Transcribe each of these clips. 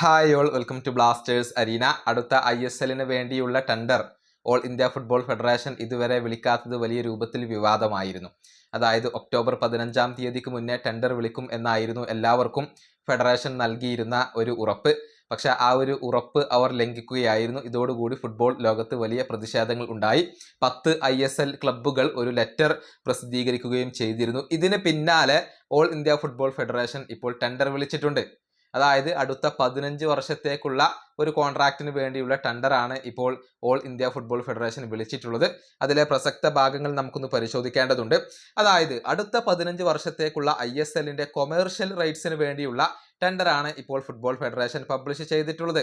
Hi all welcome to Blasters arena അടുത്ത I S എല്ലിന് വേണ്ടിയുള്ള tender all India football federation ഇതുവരെ വിളിക്കാത്തത് വലിയ രൂപത്തിൽ വിവാദമായിരുന്നു. അതായത് ഒക്ടോബർ പതിനഞ്ചാം തീയതിക്ക് മുന്നേ ടെൻഡർ വിളിക്കും എന്നായിരുന്നു എല്ലാവർക്കും ഫെഡറേഷൻ നൽകിയിരുന്ന ഒരു ഉറപ്പ്. പക്ഷേ ആ ഒരു ഉറപ്പ് അവർ ലംഘിക്കുകയായിരുന്നു. ഇതോടുകൂടി ഫുട്ബോൾ ലോകത്ത് വലിയ പ്രതിഷേധങ്ങൾ ഉണ്ടായി. പത്ത് ഐ എസ് എൽ ക്ലബ്ബുകൾ ഒരു ലെറ്റർ പ്രസിദ്ധീകരിക്കുകയും ചെയ്തിരുന്നു. ഇതിന് പിന്നാലെ ഓൾ ഇന്ത്യ ഫുട്ബോൾ ഫെഡറേഷൻ ഇപ്പോൾ ടെൻഡർ വിളിച്ചിട്ടുണ്ട്. അതായത് അടുത്ത പതിനഞ്ച് വർഷത്തേക്കുള്ള ഒരു കോൺട്രാക്റ്റിന് വേണ്ടിയുള്ള ടെൻഡറാണ് ഇപ്പോൾ ഓൾ ഇന്ത്യ ഫുട്ബോൾ ഫെഡറേഷൻ വിളിച്ചിട്ടുള്ളത്. അതിലെ പ്രസക്ത ഭാഗങ്ങൾ നമുക്കൊന്ന് പരിശോധിക്കേണ്ടതുണ്ട്. അതായത് അടുത്ത പതിനഞ്ച് വർഷത്തേക്കുള്ള ഐ എസ് എല്ലിന്റെ കൊമേഴ്ഷ്യൽ റൈറ്റ്സിന് വേണ്ടിയുള്ള ടെൻഡറാണ് ഇപ്പോൾ ഫുട്ബോൾ ഫെഡറേഷൻ പബ്ലിഷ് ചെയ്തിട്ടുള്ളത്.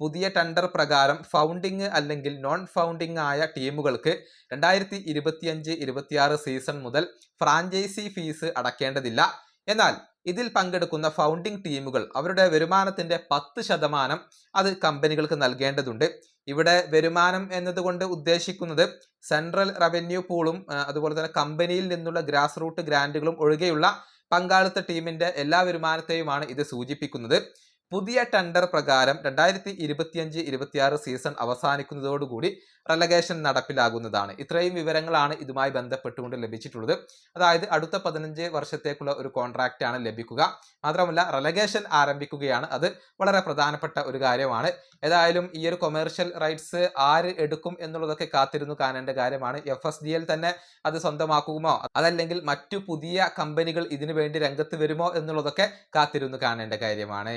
പുതിയ ടെൻഡർ പ്രകാരം ഫൗണ്ടിങ് അല്ലെങ്കിൽ നോൺ ഫൗണ്ടിങ് ആയ ടീമുകൾക്ക് രണ്ടായിരത്തി ഇരുപത്തിയഞ്ച് ഇരുപത്തിയാറ് സീസൺ മുതൽ ഫ്രാഞ്ചൈസി ഫീസ് അടക്കേണ്ടതില്ല. എന്നാൽ ഇതിൽ പങ്കെടുക്കുന്ന ഫൗണ്ടിംഗ് ടീമുകൾ അവരുടെ വരുമാനത്തിന്റെ പത്ത് ശതമാനം അത് കമ്പനികൾക്ക് നൽകേണ്ടതുണ്ട്. ഇവിടെ വരുമാനം എന്നതുകൊണ്ട് ഉദ്ദേശിക്കുന്നത് സെൻട്രൽ റവന്യൂ പൂളും അതുപോലെ തന്നെ കമ്പനിയിൽ നിന്നുള്ള ഗ്രാസ് റൂട്ട് ഗ്രാന്റുകളും ഒഴികെയുള്ള പങ്കാളിത്ത ടീമിന്റെ എല്ലാ വരുമാനത്തെയുമാണ് ഇത് സൂചിപ്പിക്കുന്നത്. പുതിയ ടെൻഡർ പ്രകാരം രണ്ടായിരത്തി ഇരുപത്തിയഞ്ച് ഇരുപത്തിയാറ് സീസൺ അവസാനിക്കുന്നതോടുകൂടി റെലഗേഷൻ നടപ്പിലാകുന്നതാണ്. ഇത്രയും വിവരങ്ങളാണ് ഇതുമായി ബന്ധപ്പെട്ടുകൊണ്ട് ലഭിച്ചിട്ടുള്ളത്. അതായത് അടുത്ത പതിനഞ്ച് വർഷത്തേക്കുള്ള ഒരു കോൺട്രാക്റ്റ് ആണ് ലഭിക്കുക. മാത്രമല്ല റെലഗേഷൻ ആരംഭിക്കുകയാണ്. അത് വളരെ പ്രധാനപ്പെട്ട ഒരു കാര്യമാണ്. ഏതായാലും ഈ ഒരു കൊമേഴ്ഷ്യൽ റൈറ്റ്സ് ആര് എടുക്കും എന്നുള്ളതൊക്കെ കാത്തിരുന്നു കാണേണ്ട കാര്യമാണ്. എഫ് എസ് ഡി എൽ തന്നെ അത് സ്വന്തമാക്കുമോ? അതല്ലെങ്കിൽ മറ്റു പുതിയ കമ്പനികൾ ഇതിനു വേണ്ടി രംഗത്ത് വരുമോ എന്നുള്ളതൊക്കെ കാത്തിരുന്നു കാണേണ്ട കാര്യമാണ്.